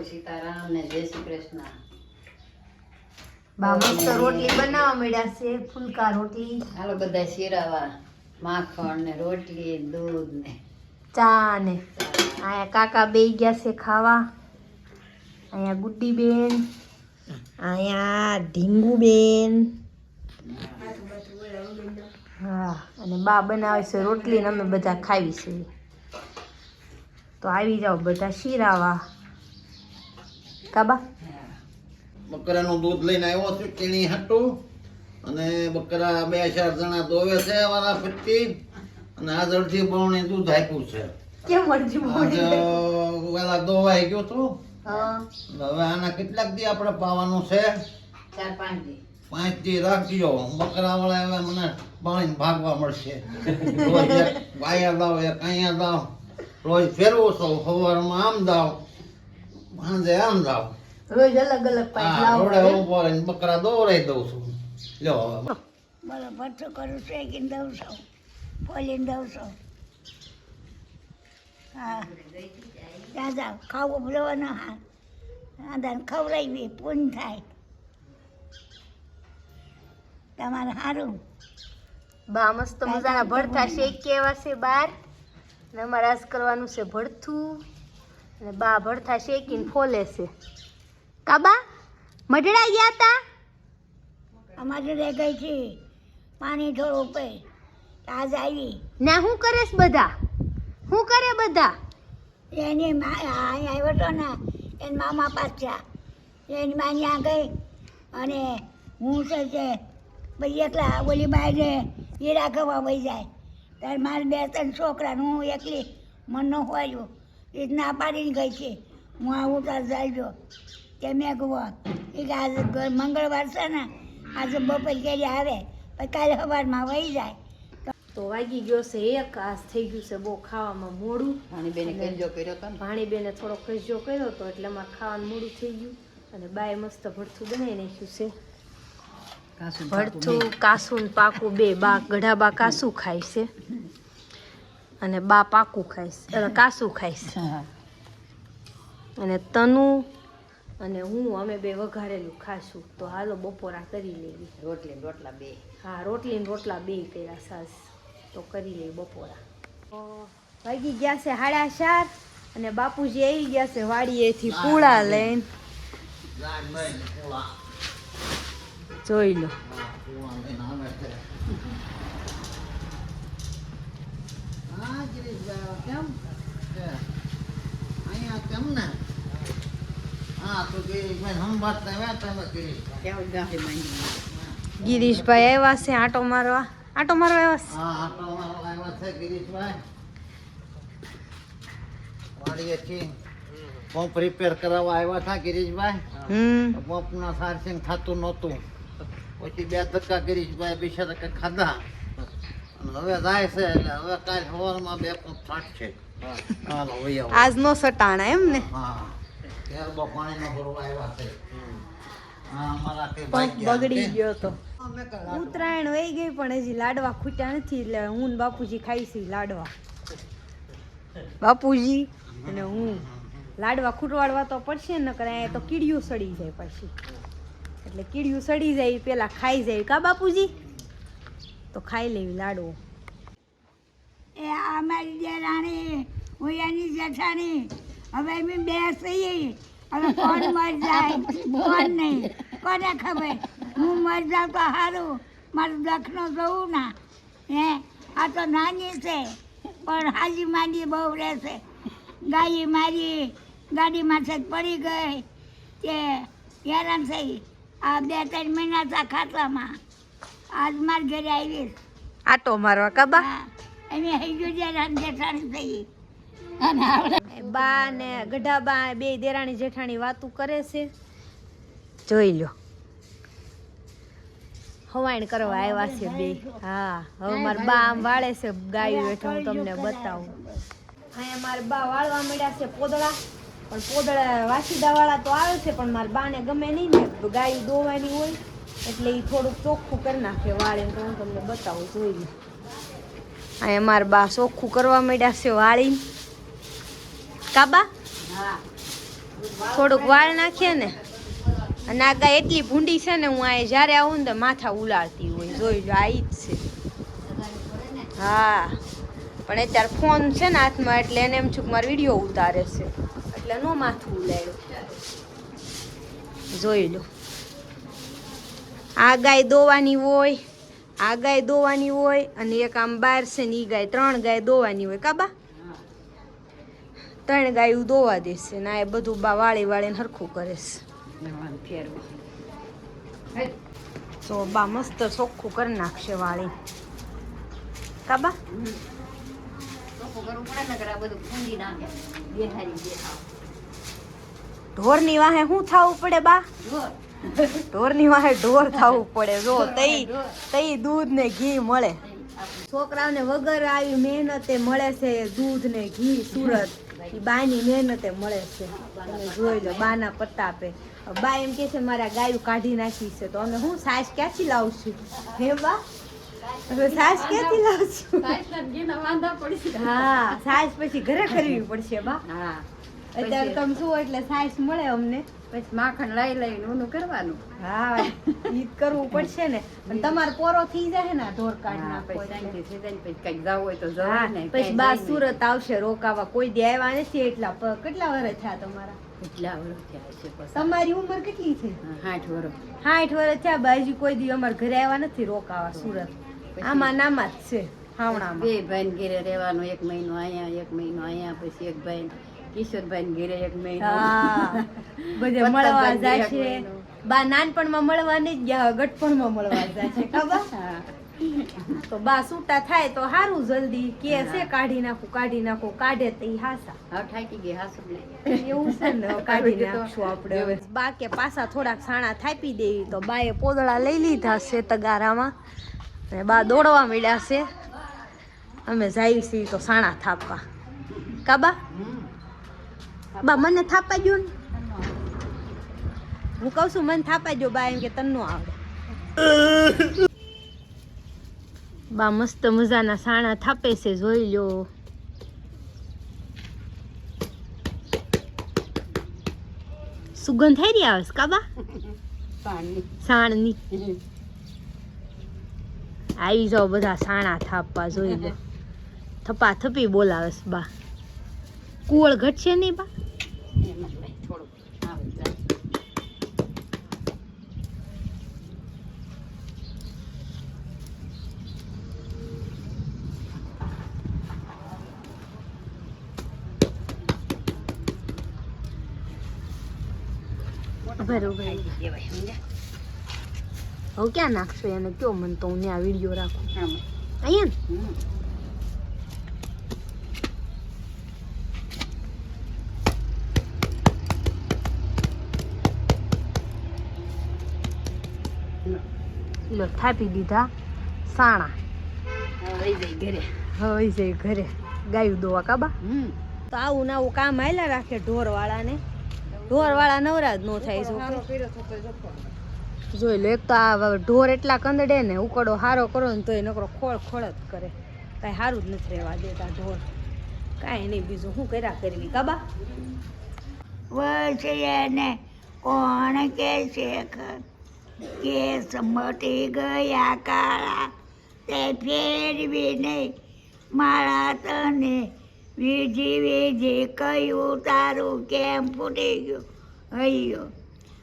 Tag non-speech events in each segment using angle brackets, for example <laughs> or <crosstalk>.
સીતારામ ને જય શ્રી કૃષ્ણ. બા મસ્ત રોટલી બનાવવા મળ્યા છે ફુલકા રોટલી. હાલો બધા શીરાવા. માખણ ને રોટલી દૂધ ને. ચા ને. અહીંયા કાકા બે ગયા છે ખાવા. અહીંયા ગુડ્ડી બેન અહીંયા ઢીંગુ બેન હા અને બા બનાવે છે રોટલી ને અમે બધા ખાવી છે. તો આવી જાઓ બધા શીરાવા. કાબા? બકરાનું દૂધ લઈને આવ્યો છું કેણી હાટું. અને બકરા બે ચાર જણા દોવે છે વાળા ફટકી. અને આ જળથી બરણી દૂધ આપ્યું છે. કેમ અડધી આજ વેલા દોવાઈ ગયો તો. હવે આના કેટલાક દી આપણે પાવાનું છે? ચાર પાંચ દી. પાંચ દી રાખજો. બકરા વાળા હવે મને પાણી ભાગવા મળશે. વાયા દાવ એક અહીંયા દાવ. રોજ ફેરવો છો સવારમાં આમ દાવ. સાંજે આમ જાવ રોજ અલગ અલગ લાવો રોડે રહીને બકરા દોરાઈ દઉં છું. લ્યો. હવે બોલો ભઠ્ઠો કરું શેકીને દઉં છું ફોલીને દઉં છું. હા. દાદા ખાવું ભલો હા. દાદાને ખવડાવી પૂન થાય. તમારે સારું બા મસ્ત મજાના ભરથા શેક કેવા છે બાર? ને અમારે આજ કરવાનું છે ભરથું અને બા ભરથા શેકીને ફોલે છે. કાબા મઢડા ગયા તા? અમારે રહી ગઈ છે પાણી થોડું પે આજ આવી. ના હું કરે બધા? શું કરે બધા? એની આવ્યો હતો ને એની મામા પાછા એની મા ત્યાં ગઈ અને હું છે તે પછી એકલા ઓલી બાઈને હીરા ખવા વહી જાય. ત્યારે મારે બે ત્રણ છોકરા હું એકલી મનનો હોયું એ ના પાડીને ગઈ છે. હું આવું તાર જાયજો કે મેં કહું એ કે આજે મંગળવાર છે ને આજે બપોર ક્યારે આવે પછી કાલે સવારમાં વહી જાય. તો વાગી ગયો છે એક આસ થઈ ગયું છે બહુ ખાવામાં મોડું. પાણી બેને કંજો કર્યો તો ને. ભાણીબેને થોડો કંજો કર્યો હતો એટલે અમારે ખાવાનું મોડું થઈ ગયું. અને બાય મસ્ત ભરથું બનાવી નાખ્યું છે. ભરથું કાસું ને પાકું બે બા ગઢા બા કાસું ખાય છે. અને બા પાકું ખાઈશ. <laughs> એટલે કાસું ખાઈશ. અને તનુ અને હું અમે બે વઘારેલું ખાશું. તો હાલો બપોરા કરી લેવી રોટલી રોટલા બે. હા રોટલી ને રોટલા બે કર્યા સાસ. તો કરી લઈ બપોરા. તો વાગી ગયા છે સાડા ચાર અને બાપુજી આવી ગયા છે વાડીએથી પૂળા લઈને. જોઈ લો. હા ગિરીશભાઈ કેમ છે? અહીંયા કેમ ને હા તો ગિરીશભાઈ સંભાળતા આવ્યા તમે ગિરીશભાઈ કેવું ગાંઠી માંડી ગિરીશભાઈ આવ્યા છે આટો મારવા. આટો મારવા આવ્યા હા આટો મારવા આવ્યા છે ગિરીશભાઈ. વાડીએ છીએ. પંપ રિપેર કરાવવા આવ્યા હતા ગિરીશભાઈ. પંપ ના સારસિંગ થતું નહોતું. પછી બે ધક્કા ગિરીશભાઈ બીજા ધક્કા ખાધા. હવે જાય છે એટલે હવે કાલ સવારમાં બે પંપ છાંટશે હાલો વહી આવો. આજ નો સટાણા એમ ને? બગડી ગયો તો. ઉત્તરાયણ વહી ગઈ પણ હજી લાડવા ખૂટ્યા નથી એટલે હું ને બાપુજી ખાઈશી લાડવા. બાપુજી અને હું. લાડવા ખૂટવાડવા તો પડશે ને કરે અહીંયા તો કીડિયું સડી જાય પછી. એટલે કીડિયું સડી જાય પેલા ખાઈ જાય. કા બાપુજી? તો ખાઈ લેવી, લાડુ. એ આ મારી દેરાણી હું જેઠાણી. હવે અમે બે છીએ. હવે કોણ મર જાય? કોણ નહીં? કોને ખબર? હું મર જાઉં તો સારું મારું દખનો જોવું ના. હે? આ તો નાની છે, પણ હાજી માંડી બહુ રહેશે. ગાડી મારી ગાડીમાં છે પડી ગઈ. કે હેરાન થઈ. આ બે ત્રણ મહિના હતા ખાટલામાં. આજ માર ઘરે આવી આટો મારવા કાબા. હા, ગયો હૈયું જેઠાણી જેઠાણી થઈ. બા ને ગઢા બા બે દેરાણી જેઠાણી વાતું કરે છે. જોઈ લો. હવાણ કરવા આવ્યા છે બે. હા હવે મારા બા આમ વાળે છે. ગાયું હેઠળ હું તમને બતાવું. અહીંયા મારા બા વાળવા મળ્યા છે પોદળા. પણ પોદળા વાસીદા વાળા તો આવે છે પણ મારા બાને ગમે નહીં ને ગાયું દોવાની હોય. એટલે એ થોડુંક ચોખ્ખું કરી નાખે વાળે તો હું તમને બતાવું, જોઈ લો. અહીંયા મારા બા ચોખ્ખું કરવા માંડ્યા છે વાળી કાબા થોડુંક વાળ નાખીએ ને. અને આ ગાય એટલી ભૂંડી છે ને હું અહીંયા જ્યારે આવું ને તો માથા ઉલાળતી હોય, જોઈ લો, આ જ છે. હા. પણ અત્યારે ફોન છે ને હાથમાં, એટલે એને એમ છું મારો વીડિયો ઉતારે છે. એટલે નો માથું ઉલાડ્યું જોઈ લો. આ ગાય દોવાની હોય, આ ગાય દોવાની હોય, અને એક આમ બાર છે ને એ ગાય, ત્રણ ગાય દોવાની હોય. કાબા ત્રણ ગાયું દોવા દેશે ને એ બધું બા વાળી વાળીને હરખું કરે છે. તો બા મસ્ત ચોખ્ખું કરી નાખશે વાળી કાબા ઢોરની વાહે શું થવું પડે બા? ઢોરની વાહે ઢોર થવું પડે. જો તઈ તઈ દૂધ ને ઘી મળે. છોકરાઓને વગર આવી મહેનતે મળે છે દૂધ ને ઘી સુરત. બાની મહેનતે મળે છે. તમે જોઈ લો બાના પ્રતાપે બા એમ કે છે મારા ગાયું કાઢી નાખી છે. તો અમે હું સાસ ક્યાંથી લાવશું? હે બા? સાસ ક્યાંથી લાવશું? હા સાસ પછી ઘરે કરવી પડશે બા. હા. અત્યારે તમે શું એટલે સાસ મળે અમને. પછી માખણ લઈ લઈને ઊનું કરવાનું. હા ઈ કરવું પડશે ને. પણ તમારો પોરો થઈ જાય ને ઢોર કાઢ ના પછી કંઈક જવું હોય તો હા, ને પછી બા સુરત આવશે રોકાવા. કોઈ દે આવ્યા નથી એટલા કેટલા વર્ષ થયા તમારા? કેટલા વર્ષ થયા છે તમારી ઉંમર કેટલી છે? સાઠ વર્ષ સાઠ વર્ષ થયા બાજુ કોઈ દી અમારે ઘરે આવ્યા નથી રોકાવા સુરત. આમાં નામાં જ છે હાવણામાં. બે ભાઈ ઘેરે રહેવાનું એક મહિનો અહીંયા એક મહિનો અહીંયા પછી એક ભાઈ કિશોરભાઈ ઘેરે એક મહિનો. બધે મળવા જાય છે બા નાનપણમાં મળવા નહીં જ ગયા ગટપણમાં મળવા જાય છે ખબર તો બા સૂટા થાય તો સારું જલ્દી કે છે કાઢી નાખું કાઢી નાખું કાઢે તો હાસા. થાકી ગઈ હાસુ એવું છે ને કાઢી નાખશું આપણે. બા કે પાછા થોડાક સાણા થાપી દેવી તો બાએ પોદળા લઈ લીધા છે તગારામાં. અને બા દોડવા મળ્યા છે. અમે જાય છીએ તો સાણા થાપવા. કાબા? બા મને થાપા જો ને હું કહું છું મને થાપા જો બા એમ કે તને આવડે બા મસ્ત મજાના સાણા થાપે છે જોઈ લ્યો સુગંધ રહી આવે છે કાબા સાણની આવી જાઓ બધા સાણા થાપવા જોઈ લો થપા થપી બોલાવે છે બા કુવળ ઘટશે નહીં બા એમાં લઈ થોડુંક આવે જાય. ઊભા ઊભા ખાઈ દેવાય, સમજ્યા? હવે ક્યાં નાખશો એને કયો મને તો હું ત્યાં વીડિયો રાખું આમાં. અહીંયા ને હમ. લો થાપી દીધા સાણા હવે જઈ ઘરે. હવે જઈ ઘરે. ગાયું દોવા કાબા હમ. તો આવું ને આવું કામ હાલ્યા રાખે ઢોર વાળાને ઢોર વાળા નવરા જ નો થાય જોઈ લો એક તો આ ઢોર એટલા કંદડે ને ઉકડો હારો કરો ને તો એ નકરો ખોળ ખોળ જ કરે. કાંઈ સારું જ નથી રહેવા દેતા ઢોર. કાંઈ નહીં બીજું શું કર્યા કરવી કાબા વર્ષ કોણ કે છે ખર? કેસ ગયા કાળા. તે ફેરવીને મારા તને વીજી વીજી કહ્યું, તારું કેમ ફૂટી ગયું? હૈયો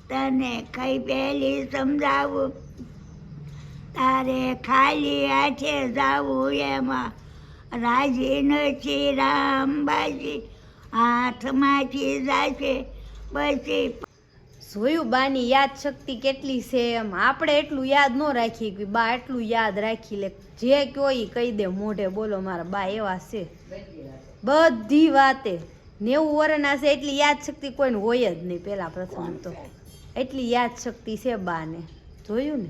તને કઈ પહેલી સમજાવું? તારે ખાલી હાથે જાવું એમાં. રાજી નથી રામબાજી. હાથમાંથી જાશે, પછી જોયું બાની યાદ શક્તિ કેટલી છે એમ. આપણે એટલું યાદ ન રાખીએ કે બા એટલું યાદ રાખી લે. જે કયો એ કહી દે મોઢે બોલો મારા બા એવા છે. બધી વાતે. નેવું વર્ષના છે એટલી યાદ શક્તિ કોઈને હોય જ નહીં પહેલાં પ્રથમ તો. એટલી યાદ શક્તિ છે બાને. જોયું ને?